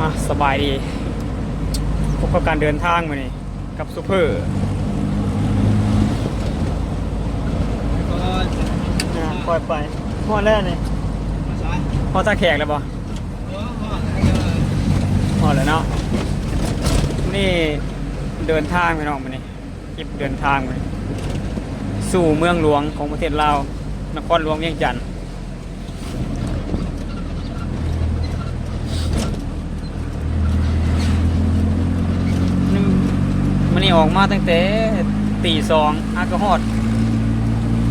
อะสบายดีพบกับการเดินทางมานี่กับซูเปอร์ก็นะปล่อยไปพอดแล้วนี่มาซ้ายพอตาแขกแล้วบ่เออพ่อให้เยอะเลยพอแล้วเนาะนี่เดินทางไปน้องมานี่คลิปเดินทางมานี่สู่เมืองหลวงของประเทศลาวนครหลวงเวียงจันทน์นี่มันนี่ ออกมาตั้งแต่ตีสองอากาฮอด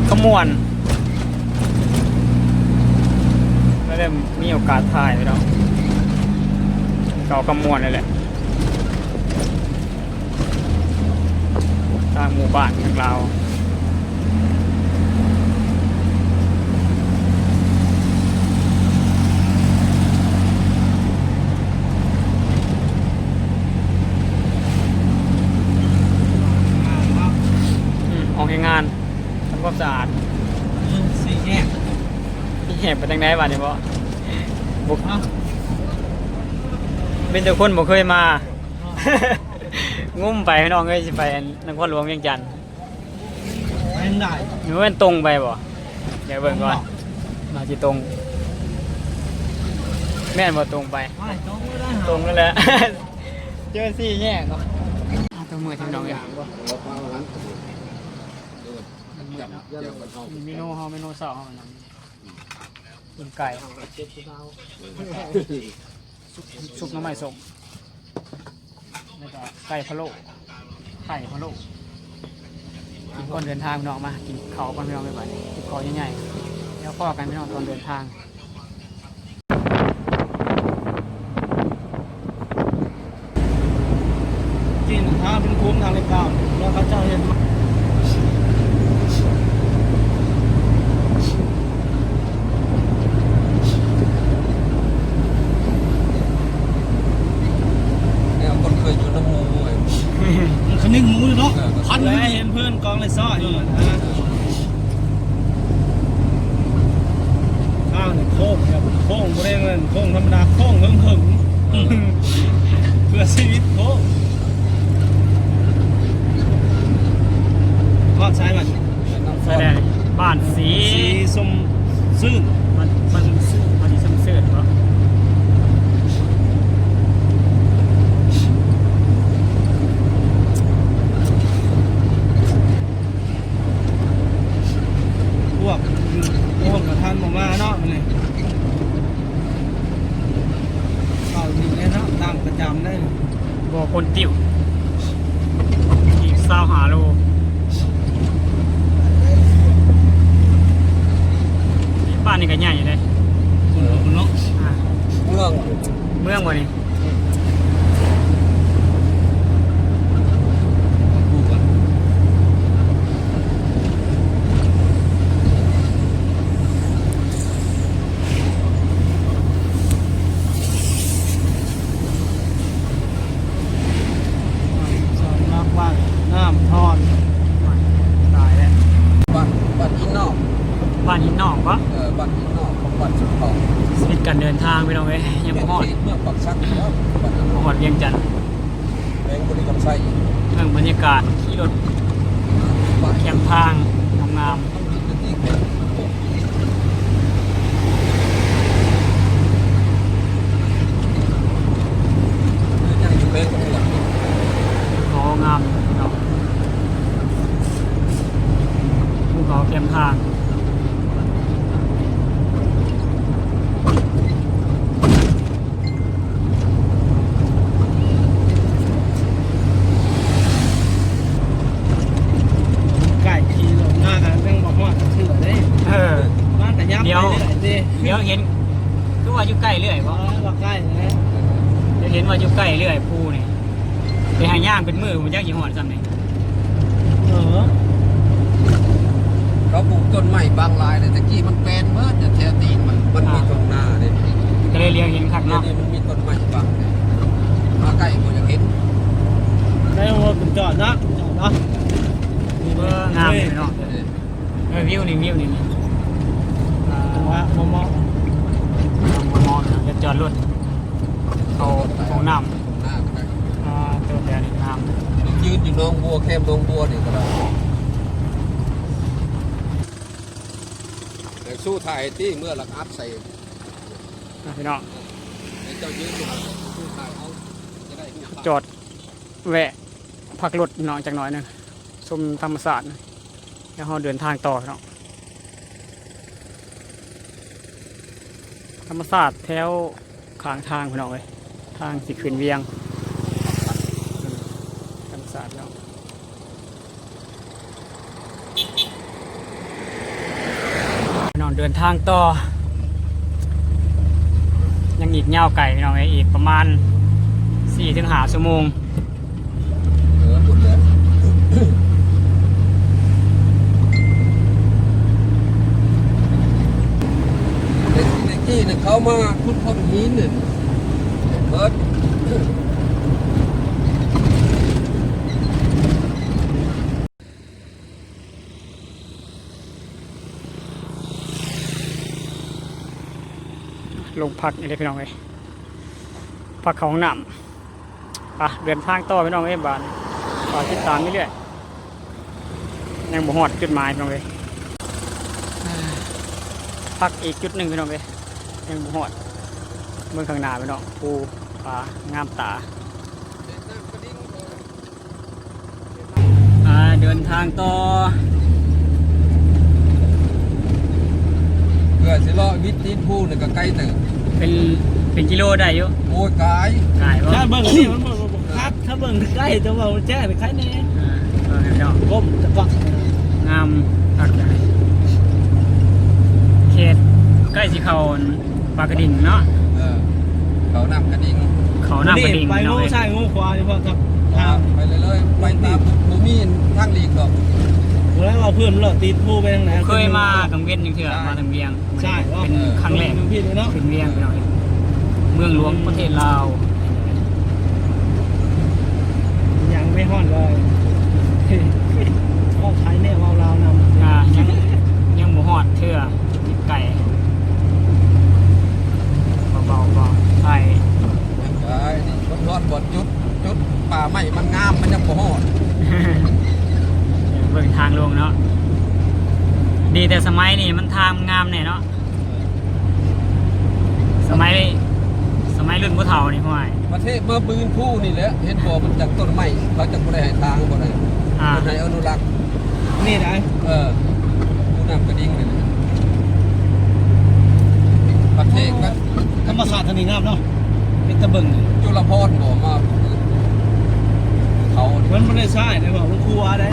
ขมวนแล้วเริ่มมีโอกาสถ่ายไปแล้วเก่าขมวนเลยแหละทางหมู่บ้านของเรา อืมออกแข่งงานทำความสะอาดสี่แยกพี่เห็บไปทางไหนบ้านนี่บ่บุกเอ้าเป็นแต่คนบ่เคยมางุ่มไปพี่น้องเอ้ยสิไปนครหลวงเวียงจันทน์เป็นได้หรือว่ามันตรงไปบ่เดี๋ยวเบิ่งก่อนมาสิตรง แม่นบ่ตรงไป ไม่ต้องไม่ได้ตรงนั่นแหละเจอสี่แยกเนาะอะตัวมือที่น้องอย่าง เมนูเฮาเมนูเสาเฮามันนั่นกินไก่ซุปหน้ำไม้ส้มแล้วก็ไก่พะโล้ไก่พะโล้กินก่อนเดินทางพี่น้องมา กินข้าวก่อนพี่น้องไปบ่อยกินข้าวใหญ่ๆแล้วพ่อกันพี่น้องตอนเดินทางกินถ้าเป็นคุ้มทางเลขเก้าแล้วเขาจะเห็น เนี่ยคนเคยอยู่น้ำมูไอ้ มันคนึงหมูอยู่เนาะพันเลยเห็นเพื่อน กองเลยซ้ออยู่นะข้าวเนี่ยโค้งแบบโค้งบริเวณโค้งธรรมดาโค้งเฮิงเฮิงเพื่อชีวิตโค้งทอดใช้มัน แสดงบ้านสี สีส้มซื่น มันมันมันดีเสื่อมๆเนาะ พวกพวกกับท่านบอกว่าเนาะมันนี่เข้าดีเลยเนาะตั้งประจำได้ บ่คนติวอีกเศร้าหาโลนี่บ้านนี่ก็ใหญ่อยู่เลย คนเนาะ อ่า เมือง เมืองวันนี้ ดูก่อนสอนรักว่างน้ำทอน ตายแล้ว บ้านบ้านอินนอก บ้านหินนอก ปะเออบ้านอินนอกของบ้านสุขทองชีวิตการเดินทางไปน้องเอ้ยยังบ่ฮอดเมืองปักชักแล้วบ้านนั้นบ่ฮอดเวียงจันทน์แมงบุรีกำไส้เรื่องบรรยากาศขี่รถบ้านเคียงทางงามต้องกินกันที่เป็นโอ้ยยังอยู่เป็นของหลังๆเขางามเนาะภูเขาเคียงทาง ไก่ขี่ลงหน้ากันแม่งบอกว่าเชื่อได้ เออ บ้านแต่ยับ เดี๋ยวไปเรื่อยๆเดี๋ยวเห็นคือว่าอยู่ใกล้เรื่อยอ๋บ่อว่าใกล้นะเดี๋ยวเห็นว่าอยู่ใกล้เรื่อยภูนี่ไปหาย่างเป็นมือผมจักสิฮอดซ้ำนี่เออเขาปลูกต้นไม้บางลายเลยตะกี้มันแปลนเมื่อจะแทตีนมันมันมีตรงหน้าเนี่ยก็เลยเลี้ยวเห็นคักเดี๋ยวเนาะนี้มันมีต้นไม้บางเนี่ยมาใกล้ก็อยากเห็นได้ว่าผมจอดนะจอดนะเอองามเลยเนาะเออวิวนี่วิวนี่ นี่าว่ามอมอมองมจะจอดรถเขาไปน้หน้าก็ได้ำอ่าตัวแดนน้ยืนอยู่หน้องบัวแคมหน้องบัวนี่ก็ได้แต่สู้ถ่ายที่เมื่อหลักอัพใส่พี่น้องเจ้ายืนอยู่สู้ถ่ายเอาจะได้จอดแวะพักรถน้องจากน่อยนึงชมธรรมศาสตร์แล้วเราเดินทางต่อพี่น้อง ธรรมศาสตร์แถวข้างทางพี่น้องเลยทางสิขึ้นเวียงธรรมศาสตร์พี่น้องพี่น้องเดินทางต่อ ยังอีกเงาวไก่พี่น้องเอ้ยอีกประมาณ4ถึง5ชั่วโมง เออหมดเลยเด็กเด็กที่เนี่ยเขา มาคุดคนหินหนึ่งเบิดลงพักนี่เลยพี่น้องเอ้ยพักของน้ำอะเดินทางต่อพี่น้องเอ้ยบานต่อติดตามเรื่อยยังบ่หอดจุดหมายพี่น้องเอ้ยพักอีกจุดหนึ่งพี่น้องเอ้ย ยังบ่หอดเมืองข้างหน้าพี่น้องภูป่างามตาอ่าเดินทางต่อเพื่อสิเลาะวิทย์ตีนผู้เนี่ยก็ใกล้เติบเป็นเป็นกิโลได้อยู่โอ้ยกายขายว่าถ้าเบิ่งนี่มันบ่คักถ้าเบิ่งใกล้จะว่ามันแจ้งใครแน่อ่าเออพี่น้องก้มตะกักงามอักใดเขตใกล้สิเขา ปากกระดิ่งเนาะเออเขานำกระดิ่งเขาหน้ากระดิ่งไปพี่น้งูองเอ้ยซ้ายงูขวานี่พอครับทางไปเลยเลยๆไปตามบูมีทางหลีกดอกแล้วเอาเพื่อนเลาะตีนผู้ไปทางไหนเคยมากังเวียนยังเถื่อมาทางเวียงใช่เป็นครั้งแรกพี่เลยเนาะเป็นเวียงพี่น้องเอ้ยเมืองหลวงประเทศลาวยังไม่ฮ้อนเลยก็ใช้แน่วาวลาวนำ อ่ายังยังบ่ฮอดเถื่อติดไก่เบาๆเบาใช่ กายนี่รถรอดบดจุดจุดป่าไม้มันงามมันยังบ่ฮอด เบิ่งทางลงเนาะดีแต่ สมัยนี้มันทางงามแน่เนาะสมัยสมัยรุ่นผู้เฒ่านี่พ่อยประเทศเมื่อปืนผู้นี่แหละเห็นบ่มันจากต้นไม้เขาจะบ่ได้ให้ทางบ่ได้อ่าคนให้อนุรักษ์นี่ได้เออผู้นำกระดิ่งนี่แหละประเทศก็ธรรมศาสตร์ทางนี้งามเนาะเป็นตะเบิ่งจุลพรบ่มาเขามันไม่ได้ใช่ได้บอกมันครัวได้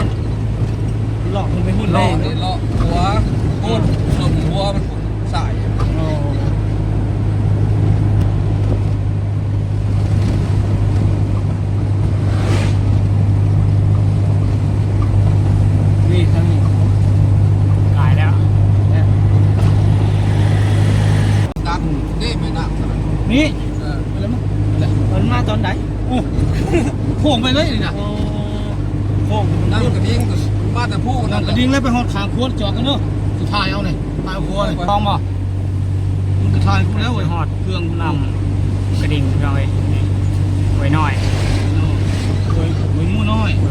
หลอกมันไปหุ้นเลาะได้นี่เลาะหัวโคนส่วนหัวมันสายนี่ทางนี้ขายแล้ว ดันนี่ไม่น่าสนนี่เอออะไรมั้งมันมาตอนไหนโอ้โค้งไปเลยนี่นะโค้งนั่งกระดิ่งก็ มาแต่ผู้นั่นั่นนกระดิ่งแล้วไปหอดขางควรจอดกันเนาะสุดท้ายเอาเนี่ยตายหัวเลยต้องบ่มันกระทายกูแล้วไปเว้ยฮอดเครื่องนำกระดิ่งพี่น้องเอ้ยนี่ไว้หน่อยโอ้ยโอ้ยมูน้อยไว้หมูน้อย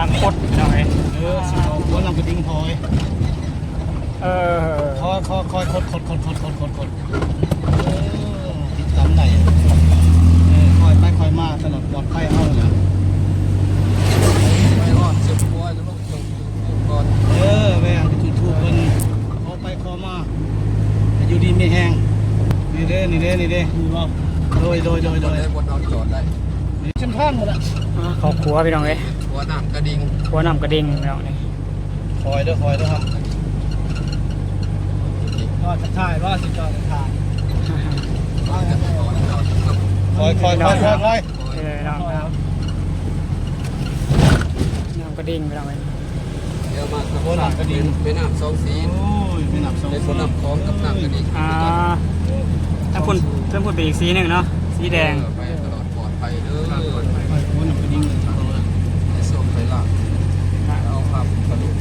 างคดหน่อยเออสิเอาหัวกระดิ่งพลอยเออคอยคอยคอยคดคดคดคดคดคดคดเออติดตามไหนเออคอยไปคอยมาตลอดปลอดภัยเอาเลยไปรอดเจ็บปวดจะลูกจุกก่อนเออแม่จุดทูบเพิ่นคอไปคอมาอยู่ดีไม่แห้งนี่เด้นี่เด้นี่เด้ดูรอบโดยโดยโดยโดยบนนอนจอดได้ชิมท่านหมดละขอบคุณพี่น้องเอ้ หัวน้ำกระดิ่งครัวน้ำกระดิ่งพี่น้องเลยคอยเด้อคอยเด้อครับก็จะถ่ายว่าสิจอดถ่ายว่าจะจอดจอดครับคอยคอยคอยคอยคอยเออน้องน้ำกระดิ่งพี่น้องเลยเดี๋ยวมาครับน้ำกระดิ่งเป็นน้ำสองสีโอ้ยไม่หนับสองเป็นคนน้ำคลองกับน้ำกระดิ่งอ่าถ้าคุณเพิ่มคุณไปอีกสีหนึ่งเนาะสีแดงไปตลอดปลอดภัยเด้อ คอยคนหนับกระดิ่ง ไปส่งไปลากเอาภาพกระดูก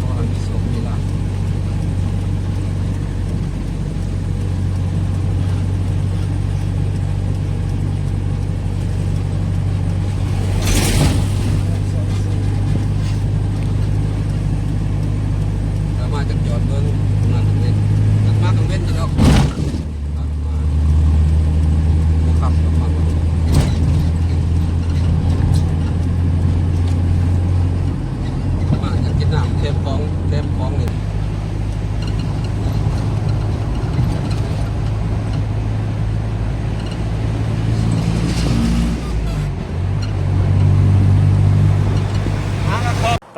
พอให้มีส่งมีลากแล้วมาจากจอดเบิ้งนั่นเว้นนั่นมากังเว้นอยู่แล้วนั่นมาบ่ขับกลับมาบ่มาจากกินน้ำเต็มของเต็มของนี่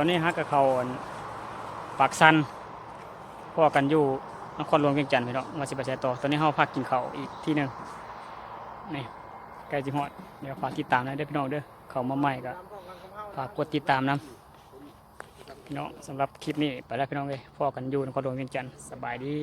ตอนนี้ฮักกับเขาปากสันพ่อกันอยู่นครหลวงเวียงจันทร์พี่น้องมาสิบแชต่อตอนนี้เขาพักกินเขาอีกที่หนึ่งนี่ใกล้จิฮอดเดี๋ยวฝากติดตามนะเด้อพี่น้องเด้อเขามาใหม่ก็ฝากกดติดตามนะพี่น้องสำหรับคลิปนี้ไปแล้วพี่น้องเลยพ่อกันอยู่นครหลวงเวียงจันทร์สบายดี